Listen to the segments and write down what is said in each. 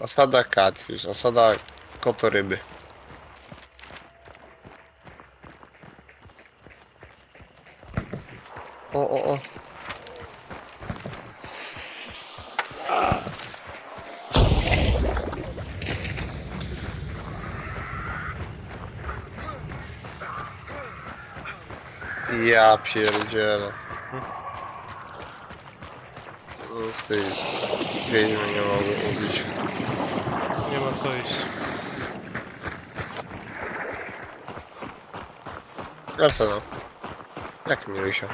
Osada catfish, osada kotoryby. O, o, o. Ja pierdzielę. No, Z tej wiedźmy nie mogę ubić. Nie ma co iść. Arsenal. Jak mi się?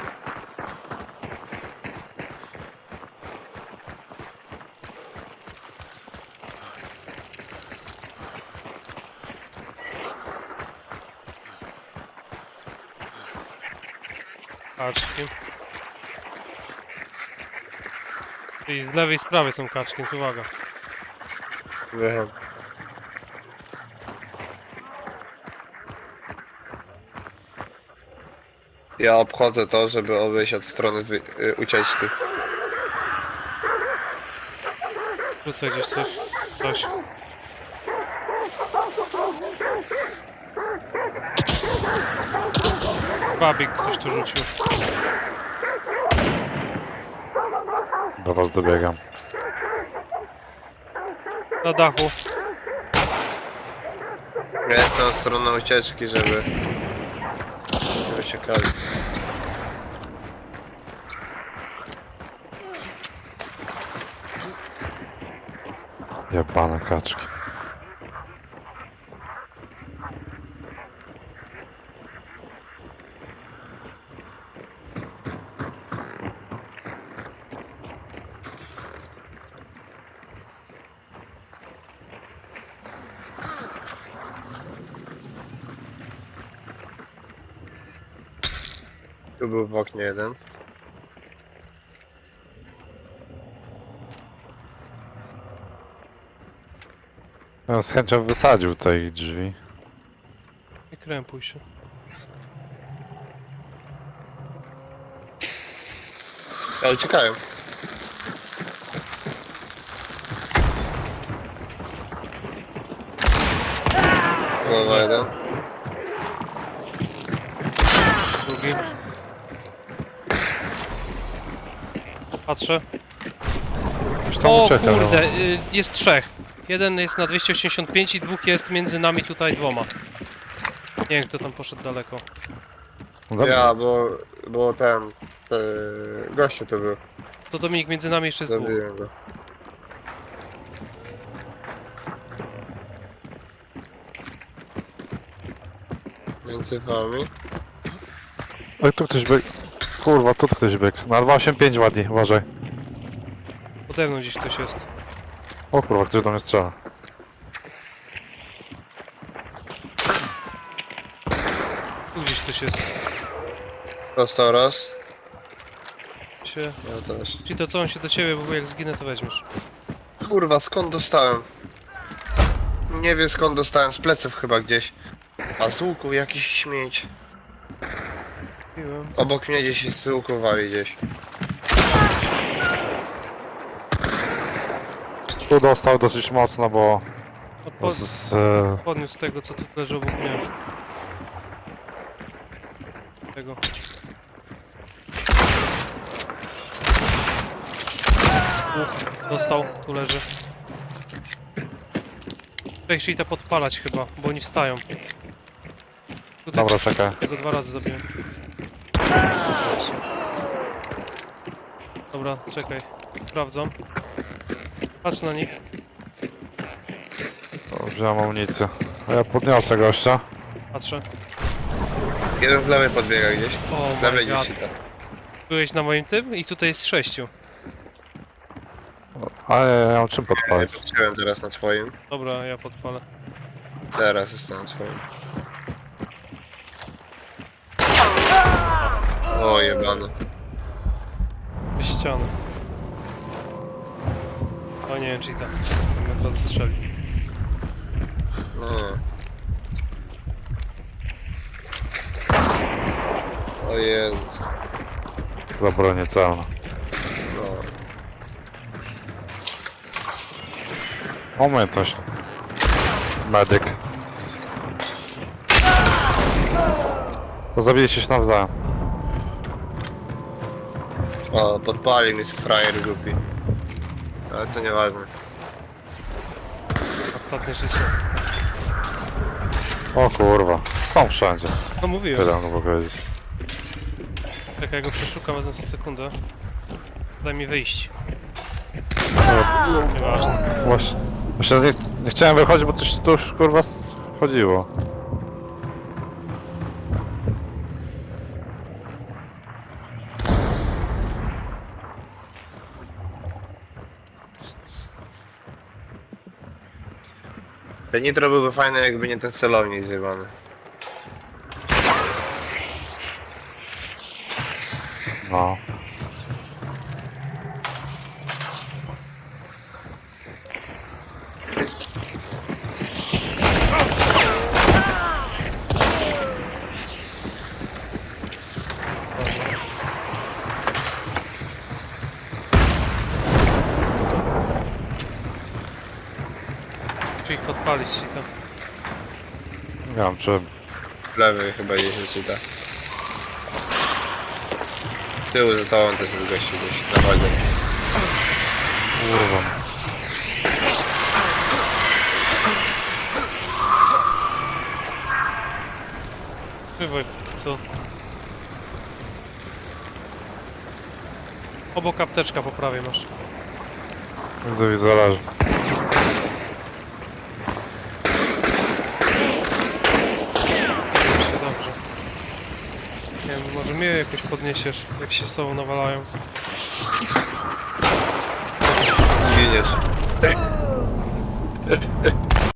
Kaczki. I z lewej i z prawej są kaczki, więc uwaga. Wiem. Ja obchodzę to, żeby obejść od strony wy- y, ucieczki. Rzucę gdzieś coś. Coś. Babik ktoś tu rzucił. Do was dobiegam. Na dachu. Ja jestem od strony ucieczki, żeby... Nie uciekali. Jebane kaczki. Tu był w oknie jeden. Bym z chęcią wysadził tej drzwi. Nie krępuj się. Ale uciekają. Głowa jeden. Drugi. Patrzę. Tam O ucieka. no. kurde, y, jest trzech. Jeden jest na 285 i dwóch jest między nami tutaj dwoma. Nie wiem kto tam poszedł daleko. No dobra. Ja, bo... bo ten... Yy, gościu to był. To Dominik między nami jeszcze jest dwóch. Zabiłem go. Między wami. Oj, tu ktoś biegł. Kurwa, tu ktoś biegł. Na 285 ładnie, uważaj. Pode mną gdzieś ktoś jest. O kurwa, ktoś do mnie strzela. Tu gdzieś ktoś jest. Dostał raz. Się... Ja też. Czyli to co on się do ciebie, bo jak zginę to weźmiesz. Kurwa, skąd dostałem? Nie wiem skąd dostałem, z pleców chyba gdzieś. A z łuku jakiś śmieć. Piłem. Obok mnie gdzieś z łuku wali gdzieś. Tu dostał dosyć mocno, bo Odpo z, e, podniósł tego co tu leży obok mnie. Tego. Dostał, tu leży. Trzech sheeta podpalać chyba, bo oni wstają. Tutaj Dobra, czekaj. Tego dwa razy zabiłem. Dobra, czekaj. Sprawdzam. Patrz na nich. O, Wziąłem amunicję. A ja podniosę gościa. Patrzę. Jeden w lewej podbiega gdzieś. O Z lewej my god. gdzieś tam. Byłeś na moim tym i tutaj jest sześciu. Ale ja, ja mam czym Ja podpalić. patrzyłem teraz na twoim. Dobra, ja podpalę. Teraz jestem na twoim. O jebano. Ściany. O nie wiem, czy i tak. Bym od razu strzelił. No. O Jezus. Za bronię celną. No. Umiejętność. Medyk. To zabiliście się nawzajem. O, podpalił mnie frajer głupi. Ale to nieważne. Ostatnie życie. O kurwa. Są wszędzie. No mówiłem. Tyle mogę powiedzieć. Jak ja go przeszukam, wezmę sobie sekundę. Daj mi wyjść. Nieważne. Właśnie, właśnie nie, nie chciałem wychodzić, bo coś tu już kurwa s- chodziło. Ten nitro byłby fajny, jakby nie ten celownik zjebany. No. Podpalić ci to. Nie wiem czy... Z lewej chyba gdzieś wyczyta. Tył za tobą też jest gościu gdzieś na wagon. Kurwa. Bywaj, co? Obok apteczka po prawej masz. Widzę, widzę, leży. Myślę dobrze. Nie wiem, może mnie jakoś podniesiesz, jak się z sobą nawalają. Giniesz.